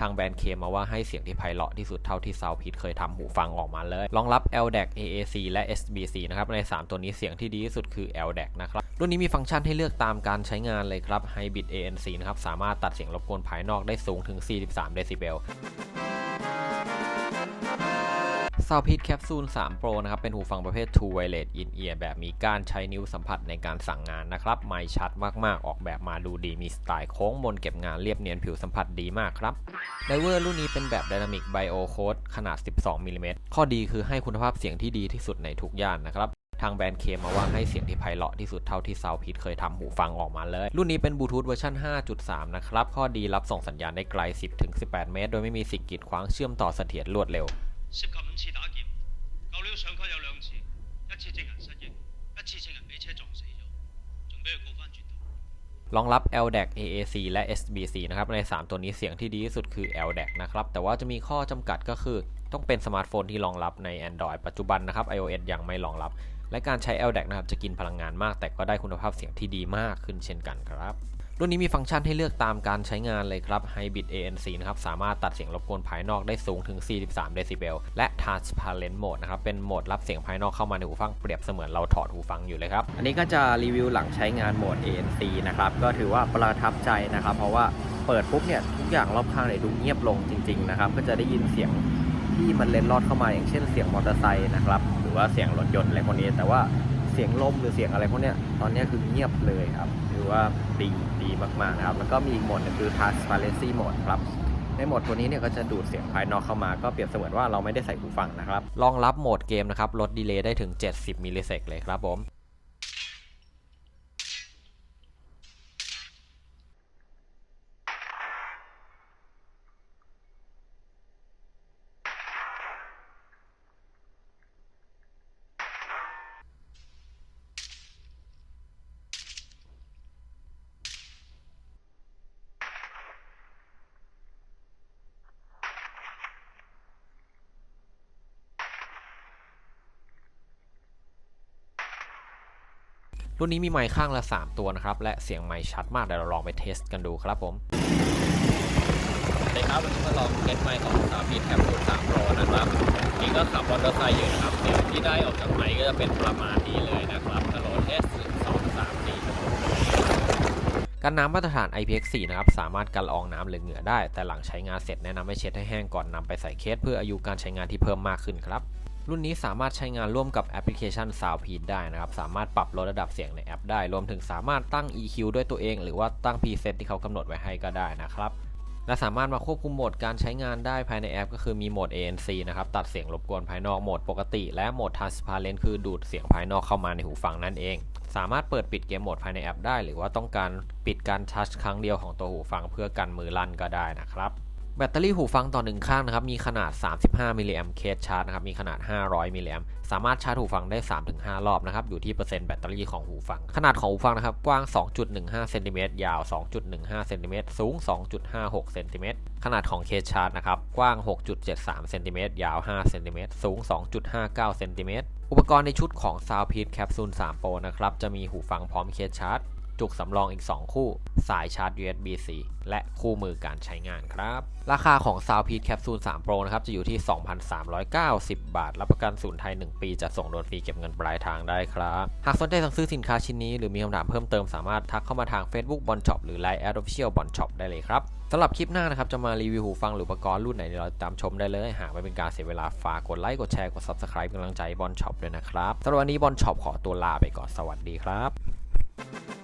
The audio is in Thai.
ทางแบรนด์เคมมาว่าให้เสียงที่ไพเราะที่สุดเท่าที่ซาวพีทเคยทำหูฟังออกมาเลย รองรับ LDAC AAC และ SBC นะครับ ใน 3 ตัวนี้เสียงที่ดีที่สุดคือ LDAC นะครับ รุ่นนี้มีฟังก์ชันให้เลือกตามการใช้งานเลยครับ Hybrid ANC นะครับ สามารถตัดเสียงรบกวนภายนอกได้สูงถึง 43 เดซิเบล s o u n d p i t Capsule 3 Pro นะครับ เป็นหูฟังประเภท True Wireless In Ear แบบมีการใช้นิ้วสัมผัสในการสั่งงานนะครับ ไม่ชัดมากๆ ออกแบบมาดูดี มีสไตล์โค้งมนเก็บงานเรียบเนียนผิวสัมผัสดีมากครับไดเวอร์รุ่นนี้เป็นแบบ Dynamic Bio Code ขนาด 12มิลลิเมตรข้อดีคือให้คุณภาพเสียงที่ดีที่สุดในทุกย่านนะครับทางแบรนด์เคมาว่าให้เสียงที่ไพเราะที่สุดเท่าที่ Soundpit เคยทำหูฟังออกมาเลย รุ่นนี้เป็นบลูทูธเวอร์ชัน5.3 นะครับ ข้อดีรับส่งสัญญาณได้ไกล 10-18 เมตร โดยไม่มีสิ่งกีดขวางเชื่อมต่อเสถียรรวดเร็ว รองรับ LDAC AAC และ SBC นะครับใน 3 ตัวนี้เสียงที่ดีที่สุดคือ LDAC นะครับ แต่ว่าจะมีข้อจำกัดก็คือต้องเป็นสมาร์ทโฟนที่รองรับใน Android ปัจจุบันนะครับ iOS ยังไม่รองรับ และการใช้ LDAC นะครับจะกินพลังงานมาก แต่ก็ได้คุณภาพเสียงที่ดีมากขึ้นเช่นกันครับ รุ่นนี้มีฟังก์ชันให้เลือกตามการใช้งานเลยครับ Hybrid ANC นะครับ สามารถตัดเสียงรบกวนภายนอกได้สูงถึง 43 เดซิเบล และ Transparent Mode นะครับ เป็นโหมดรับเสียงภายนอกเข้ามาในหูฟังเปรียบเสมือนเราถอดหูฟังอยู่เลยครับ อันนี้ก็จะรีวิวหลังใช้งานโหมด ANC นะครับ ก็ถือว่าประทับใจนะครับ เพราะว่าเปิดปุ๊บเนี่ยทุกอย่างรอบข้างเนี่ยดูเงียบลงจริง ๆ นะครับ ก็จะได้ยินเสียงที่มันเล็ดลอดเข้ามาอย่างเช่นเสียงมอเตอร์ไซค์นะครับ หรือว่าเสียงรถยนต์อะไรพวกนี้ แต่ว่า เสียงลมหรือเสียงอะไรพวกเนี้ยตอนนี้คือเงียบเลยครับถือว่าดีดีมากๆนะครับ แล้วก็มีอีกโหมดนึงคือ transparency mode ครับในโหมดตัวนี้เนี่ยก็จะดูดเสียงภายนอกเข้ามา ก็เปรียบเสมือนว่าเราไม่ได้ใส่หูฟังนะครับ รองรับโหมดเกมนะครับ ลดดีเลย์ได้ถึง 70มิลลิเซกเลยครับผม รุ่นนี้มีไมค์ข้างละ 3 ตัวนะครับ และเสียงไมค์ชัดมากเดี๋ยวเราลองไปเทสกันดูครับผมสวัสดีครับวันนี้มาลองเทสไมค์ของสามพีแคปซูล3 Pro นะครับนี่ก็ขับมอเตอร์ไซค์อยู่นะครับเสียงที่ได้ออกจากไมค์ก็จะเป็นประมาณนี้เลยนะครับถ้าโหลดเทส2 3 4กันน้ำมาตรฐาน IPX4 นะครับสามารถกันละอองน้ำหรือเหงื่อได้ แต่หลังใช้งานเสร็จแนะนำให้เช็ดให้แห้งก่อนนำไปใส่เคสเพื่ออายุการใช้งานที่เพิ่มมากขึ้นครับ รุ่นนี้สามารถใช้งานร่วมกับแอปพลิเคชัน Soundpeat ได้นะครับ สามารถปรับลดระดับเสียงในแอปได้ รวมถึงสามารถตั้ง EQ ด้วยตัวเอง หรือว่าตั้ง preset ที่เขากำหนดไว้ให้ก็ได้นะครับ และสามารถมาควบคุมโหมดการใช้งานได้ภายในแอป ก็คือมีโหมด ANC นะครับตัดเสียงรบกวนภายนอกโหมดปกติ และโหมด Transparent คือดูดเสียงภายนอกเข้ามาในหูฟังนั่นเอง สามารถเปิดปิดเกมโหมดภายในแอปได้ หรือว่าต้องการปิดการทัชครั้งเดียวของตัวหูฟังเพื่อกันมือลั่นก็ได้นะครับ แบตเตอรี่หูฟังต่อหนึ่งข้างนะครับ มีขนาด 35มิลลิแอมเคสชาร์จนะครับ มีขนาด 500มิลลิแอมสามารถชาร์จหูฟังได้ 3-5 รอบนะครับ อยู่ที่เปอร์เซ็นต์แบตเตอรี่ของหูฟัง ขนาดของหูฟังนะครับ กว้าง 2.15เซนติเมตรยาว 2.15เซนติเมตรสูง 2.56เซนติเมตรขนาดของเคสชาร์จนะครับ กว้าง 6.73เซนติเมตรยาว5เซนติเมตรสูง 2.59เซนติเมตรอุปกรณ์ในชุดของ Soundpeat Capsule 3 Pro นะครับ จะมีหูฟังพร้อมเคสชาร์จ จุกสำรองอีก 2 คู่ สายชาร์จ USB-C และคู่มือการใช้งานครับ ราคาของ Soundpeat Capsule 3 Pro นะครับ จะอยู่ที่ 2,390 บาท รับประกันศูนย์ไทย 1 ปีจะส่งโดยฟรีเก็บเงินปลายทางได้ครับ หากสนใจสั่งซื้อสินค้าชิ้นนี้ หรือมีคำถามเพิ่มเติมสามารถทักเข้ามาทาง Facebook b o n Shop หรือ Line Ad Official b o n Shop ได้เลยครับสำหรับคลิปหน้านะครับ จะมารีวิวหูฟังหรืออุปกรณ์รุ่นไหนเราตามชมได้เลย หากไม่เป็นการเสียเวลาฝากกดไลค์กดแชร์กด Subscribe เป็นกำลังใจบอลช็อปด้วยนะครับสำหรับวันนี้บอลช็อปขอตัวลาไปก่อนสวัสดีครับ